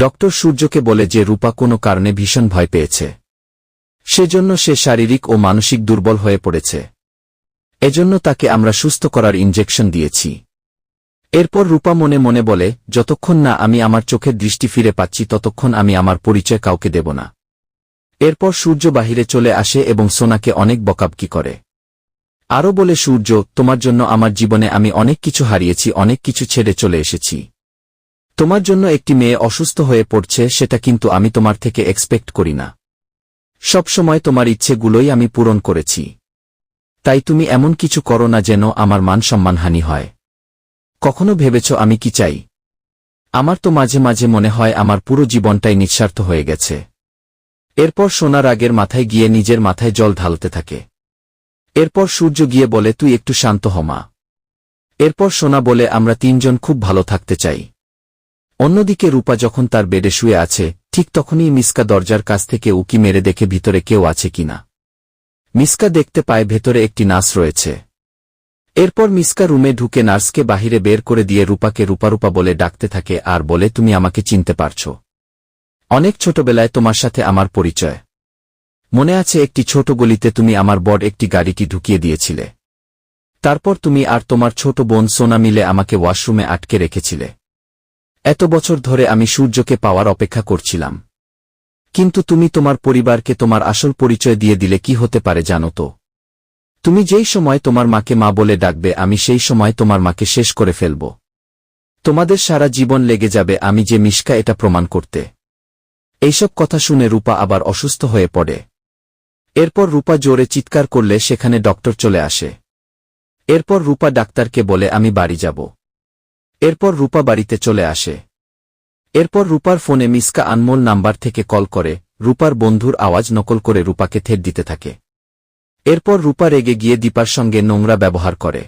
Doctor সূর্যকে বলে যে রূপা কোনো কারণে ভীষণ ভয় পেয়েছে। সেজন্য সে শারীরিক ও মানসিক দুর্বল হয়ে পড়েছে। এজন্য তাকে আমরা সুস্থ করার ইনজেকশন দিয়েছি। এরপর রূপা মনে মনে বলে, যতক্ষণ না আমি আমার চোখের দৃষ্টি ফিরে পাচ্ছি, ততক্ষণ আমি আমার পরিচয় কাউকে দেব না। এরপর সূর্য বাহিরে চলে আসে এবং সোনাকে অনেক বকাবকি করে। আরও বলে, সূর্য, তোমার জন্য আমার জীবনে আমি অনেক কিছু হারিয়েছি, অনেক কিছু ছেড়ে চলে এসেছি। তোমার জন্য একটি মেয়ে অসুস্থ হয়ে পড়ছে, সেটা কিন্তু আমি তোমার থেকে এক্সপেক্ট করি না। সবসময় তোমার ইচ্ছেগুলোই আমি পূরণ করেছি। তাই তুমি এমন কিছু করো না যেন আমার মান সম্মানহানি হয়। কখনো ভেবেছ আমি কি চাই? আমার তো মাঝে মাঝে মনে হয় আমার পুরো জীবনটাই নিঃস্বার্থ হয়ে গেছে। এরপর সোনার আগের মাথায় গিয়ে নিজের মাথায় জল ঢালতে থাকে। এরপর সূর্য গিয়ে বলে, তুই একটু শান্ত হমা এরপর সোনা বলে, আমরা তিনজন খুব ভালো থাকতে চাই। অন্যদিকে রূপা যখন তার বেডে শুয়ে আছে, ঠিক তখনই মিসকা দরজার কাছ থেকে উকি মেরে দেখে ভিতরে কেউ আছে কিনা। মিসকা দেখতে পায় ভেতরে একটি নার্স রয়েছে। এরপর মিসকা রুমে ঢুকে নার্সকে বাহিরে বের করে দিয়ে রূপাকে রূপারূপা বলে ডাকতে থাকে আর বলে, তুমি আমাকে চিনতে পারছ। অনেক ছোটবেলায় তোমার সাথে আমার পরিচয়। মনে আছে একটি ছোট গলিতে তুমি আমার বড় একটি গাড়িটি ঢুকিয়ে দিয়েছিলে। তারপর তুমি আর তোমার ছোট বোন সোনা মিলে আমাকে ওয়াশরুমে আটকে রেখেছিলে। এত বছর ধরে আমি সূর্যকে পাওয়ার অপেক্ষা করছিলাম। কিন্তু তুমি তোমার পরিবারকে তোমার আসল পরিচয় দিয়ে দিলে কি হতে পারে জানো তো? তুমি যেই সময় তোমার মাকে মা বলে ডাকবে, আমি সেই সময় তোমার মাকে শেষ করে ফেলব। তোমাদের সারা জীবন লেগে যাবে আমি যে মিশকা এটা প্রমাণ করতে। এইসব কথা শুনে রূপা আবার অসুস্থ হয়ে পড়ে। এরপর রূপা জোরে চিৎকার করলে সেখানে ডক্টর চলে আসে। এরপর রূপা ডাক্তারকে বলে, আমি বাড়ি যাব। এরপর রূপা বাড়িতে চলে আসে। এরপর রূপার ফোনে মিসকা আনমোল নাম্বার থেকে কল করে, রূপার বন্ধুর আওয়াজ নকল করে রূপাকে থেট দিতে থাকে। এরপর রূপা রেগে গিয়ে দীপার সঙ্গে নোংরা ব্যবহার করে।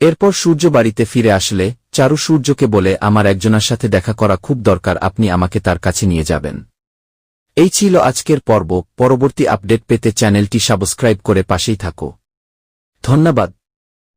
এরপর সূর্য বাড়িতে ফিরে আসলে, চারু সূর্যকে বলে, আমার একজনের সাথে দেখা করা খুব দরকার, আপনি আমাকে তার কাছে নিয়ে যাবেন। এই ছিল আজকের পর্ব, পরবর্তী আপডেট পেতে চ্যানেলটি সাবস্ক্রাইব করে পাশেই থাকো। ধন্যবাদ।